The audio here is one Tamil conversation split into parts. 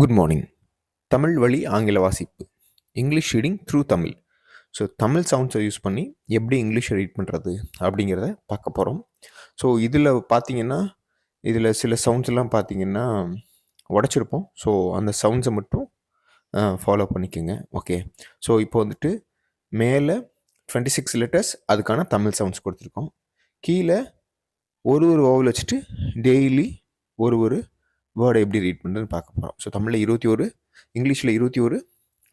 குட் மார்னிங் தமிழ் வழி ஆங்கில வாசிப்பு. English reading through Tamil. So Tamil சவுண்ட்ஸை use பண்ணி எப்படி இங்கிலீஷை ரீட் பண்ணுறது அப்படிங்கிறத பார்க்க போகிறோம் ஸோ இதில் பார்த்தீங்கன்னா இதில் சில சவுண்ட்ஸ் எல்லாம் பார்த்தீங்கன்னா உடச்சிருப்போம். ஸோ அந்த சவுண்ட்ஸை மட்டும் ஃபாலோ பண்ணிக்கோங்க. ஓகே ஸோ இப்போ வந்துட்டு மேலே டுவெண்ட்டி சிக்ஸ் லெட்டர்ஸ் அதுக்கான தமிழ் சவுண்ட்ஸ் கொடுத்துருக்கோம். கீழே ஒரு ஒரு ஓவில் வச்சுட்டு டெய்லி ஒரு ஒரு வேர்டை எப்படி ரீட் பண்ணுறதுன்னு பார்க்க போகிறோம் ஸோ தமிழில் இருபத்தி ஒரு இங்கிலீஷில் இருபத்தி ஒரு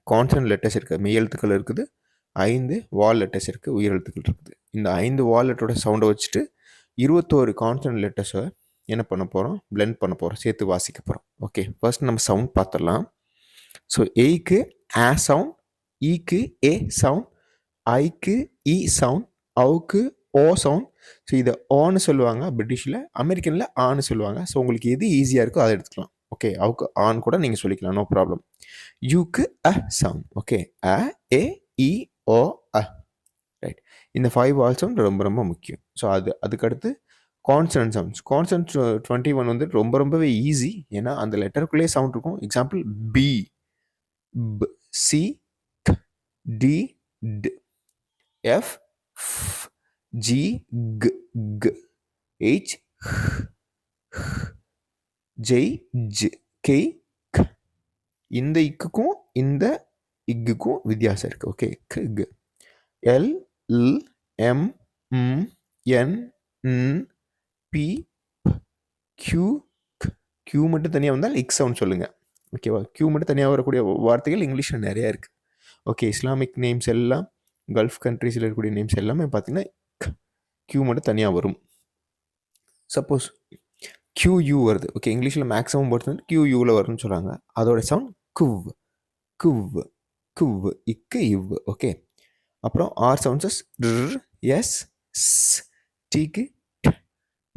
கான்சன்ட் லெட்டர்ஸ் இருக்குது மெய் எழுத்துக்கள் இருக்குது ஐந்து வால் லெட்டர்ஸ் இருக்குது உயிரெழுத்துக்கள் இருக்குது. இந்த ஐந்து வால் லெட்டரோட சவுண்டை வச்சுட்டு இருபத்தோரு கான்சன்ட் லெட்டர்ஸை என்ன பண்ண போகிறோம் பிளெண்ட் பண்ண போகிறோம் சேர்த்து வாசிக்க போகிறோம் ஓகே ஃபர்ஸ்ட் நம்ம சவுண்ட் பார்த்துடலாம். ஸோ ஏய்க்கு ஆ சவுண்ட் ஈக்கு e ஏ சவுண்ட் ஐக்கு இ e சவுண்ட் அவுக்கு ஓ சவுண்ட் ஸோ இதை ஆன்னு சொல்லுவாங்க பிரிட்டிஷில் அமெரிக்கனில் ஆன்னு சொல்லுவாங்க. ஸோ உங்களுக்கு எது ஈஸியாக இருக்கோ அதை எடுத்துக்கலாம். ஓகே அவுக்கு ஆன் கூட நீங்கள் சொல்லிக்கலாம் நோ ப்ராப்ளம் யூக்கு அ சவுண்ட் ஓகே அ ஏ இ ஓ அ ரைட் இந்த ஃபைவ் வால் சவுண்ட் ரொம்ப ரொம்ப முக்கியம். ஸோ அது அதுக்கடுத்து consonant sounds consonant twenty one வந்து ரொம்ப ரொம்பவே ஈஸி ஏன்னா அந்த லெட்டருக்குள்ளேயே சவுண்ட் இருக்கும். Example B C D F G க் க் ஹெச் ஜெய் ஜ் கே க் இந்த இக்குக்கும் இந்த இக்குக்கும் வித்தியாசம் இருக்குது ஓகே க் க் எல் ல் எம் ம் என் ன் பி கியூ கியூ மட்டும் தனியாக வந்தால் இக் சவுண்ட் சொல்லுங்கள் ஓகேவா கியூ மட்டும் தனியாக வரக்கூடிய வார்த்தைகள் இங்கிலீஷில் நிறையா இருக்குது ஓகே இஸ்லாமிக் நேம்ஸ் எல்லாம் கல்ஃப் கண்ட்ரீஸில் இருக்கக்கூடிய நேம்ஸ் எல்லாமே பார்த்திங்கன்னா க்யூ மட்டும் தனியாக வரும். சப்போஸ் க்யூ யூ வருது. ஓகே இங்கிலீஷில் மேக்ஸிமம் போட்டு கியூயூவில் வரும்னு சொல்கிறாங்க அதோட சவுண்ட் குவ். குவ். குவ். இக்கு இவ். ஓகே அப்புறம் ஆர் சவுண்ட்ஸஸ் எஸ் டிக்கு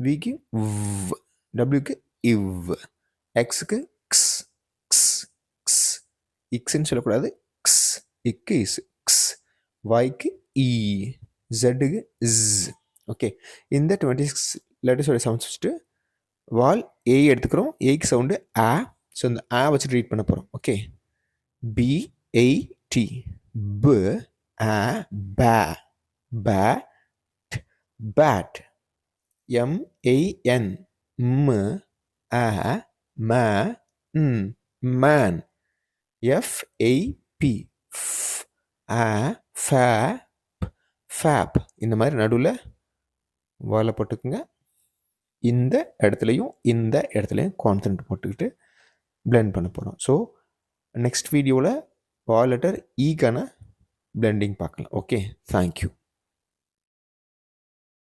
விக்கு வ் டபிள்யூக்கு இவ் எக்ஸுக்கு க்ஸ் க்ஸ் க்ஸ். இக்ஸ்ன்னு சொல்லக்கூடாது. க்ஸ். இக்கு இஸ் க்ஸ். வாய்க்கு இ. ஜெட்டுக்கு இஸ். ஓகே இந்த டுவெண்ட்டி சிக்ஸ் லெட்டர்ஸோட சவுண்ட்ஸ் வச்சுட்டு வால் ஏ எடுத்துக்கிறோம். ஏக்கு சவுண்டு ஆ ஸோ இந்த ஆ வச்சு ரீட் பண்ண போகிறோம் ஓகே பி ஏ டி பு ஆ பே பே பேட் எம் ஏஎன் ம ஆ ம ம் மேன் எஃப் ஏபி ஆ ஃபே ஃபேப் இந்த மாதிரி நடுவில் வாழை போட்டுக்குங்க. இந்த இடத்துலையும் இந்த இடத்துலையும் கான்சன்ட் போட்டுக்கிட்டு பிளெண்ட் பண்ண போகிறோம் ஸோ நெக்ஸ்ட் வீடியோவில் வால் லெட்டர் ஈக்கான e பிளெண்டிங் பார்க்கலாம். Okay thank you